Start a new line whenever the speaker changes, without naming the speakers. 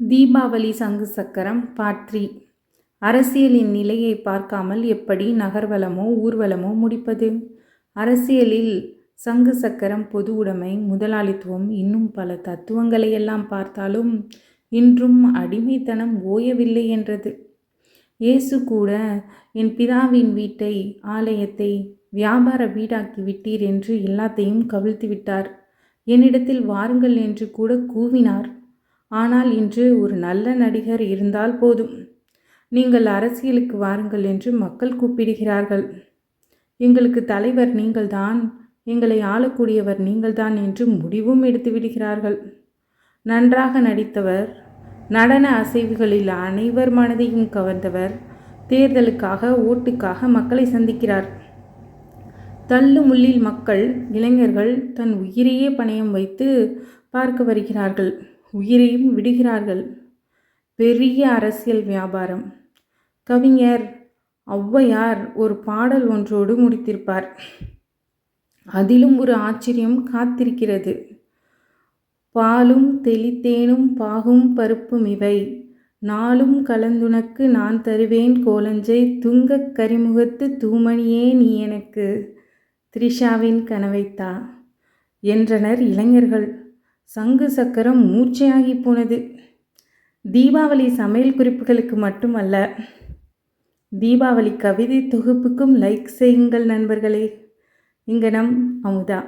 தீபாவளி சங்கு சக்கரம் part three அரசியலின் நிலையை பார்க்காமல் எப்படி நகர்வலமோ ஊர்வலமோ முடிப்பது? அரசியலில் சங்கு சக்கரம் பொது உடைமை முதலாளித்துவம் இன்னும் பல தத்துவங்களையெல்லாம் பார்த்தாலும் இன்றும் அடிமைத்தனம் ஓயவில்லை என்றது. இயேசு கூட என் பிதாவின் வீட்டை ஆலயத்தை வியாபார வீடாக்கி விட்டீர் என்று எல்லாத்தையும் கவிழ்த்து விட்டார். என்னிடத்தில் வாருங்கள் என்று கூட கூவினார். ஆனால் இன்று ஒரு நல்ல நடிகர் இருந்தால் போதும். நீங்கள் அரசியலுக்கு வாருங்கள் என்று மக்கள் கூப்பிடுகிறார்கள். எங்களுக்கு தலைவர் நீங்கள்தான் எங்களை ஆளக்கூடியவர் நீங்கள்தான் என்று முடிவும் எடுத்து விடுகிறார்கள். நன்றாக நடித்தவர் நடன அசைவுகளில் அனைவர் மனதையும் கவர்ந்தவர் தேர்தலுக்காக ஓட்டுக்காக மக்களை சந்திக்கிறார். தள்ளு முள்ளில் மக்கள் இளைஞர்கள் தன் உயிரையே பணயம் வைத்து பார்க்க வருகிறார்கள். உயிரையும் விடுகிறார்கள். பெரிய அரசியல் வியாபாரம். கவிஞர் ஔவையார் ஒரு பாடல் ஒன்றோடு முடித்திருப்பார். அதிலும் ஒரு ஆச்சரியம் காத்திருக்கிறது. பாலும் தெளித்தேனும் பாகும் பருப்பும் இவை. நாளும் கலந்துனக்கு நான் தருவேன் கோலஞ்சை. துங்கக் கரிமுகத்து தூமணியே நீ எனக்கு. த்ரிஷாவின் கனவைத்தா. என்றனர் இளைஞர்கள். சங்கு சக்கரம் மூச்சையாகி போனது. தீபாவளி சமையல் குறிப்புகளுக்கு மட்டுமல்ல தீபாவளி கவிதை தொகுப்புக்கும் லைக் செய்யுங்கள் நண்பர்களே. இங்கனம் அமுதா.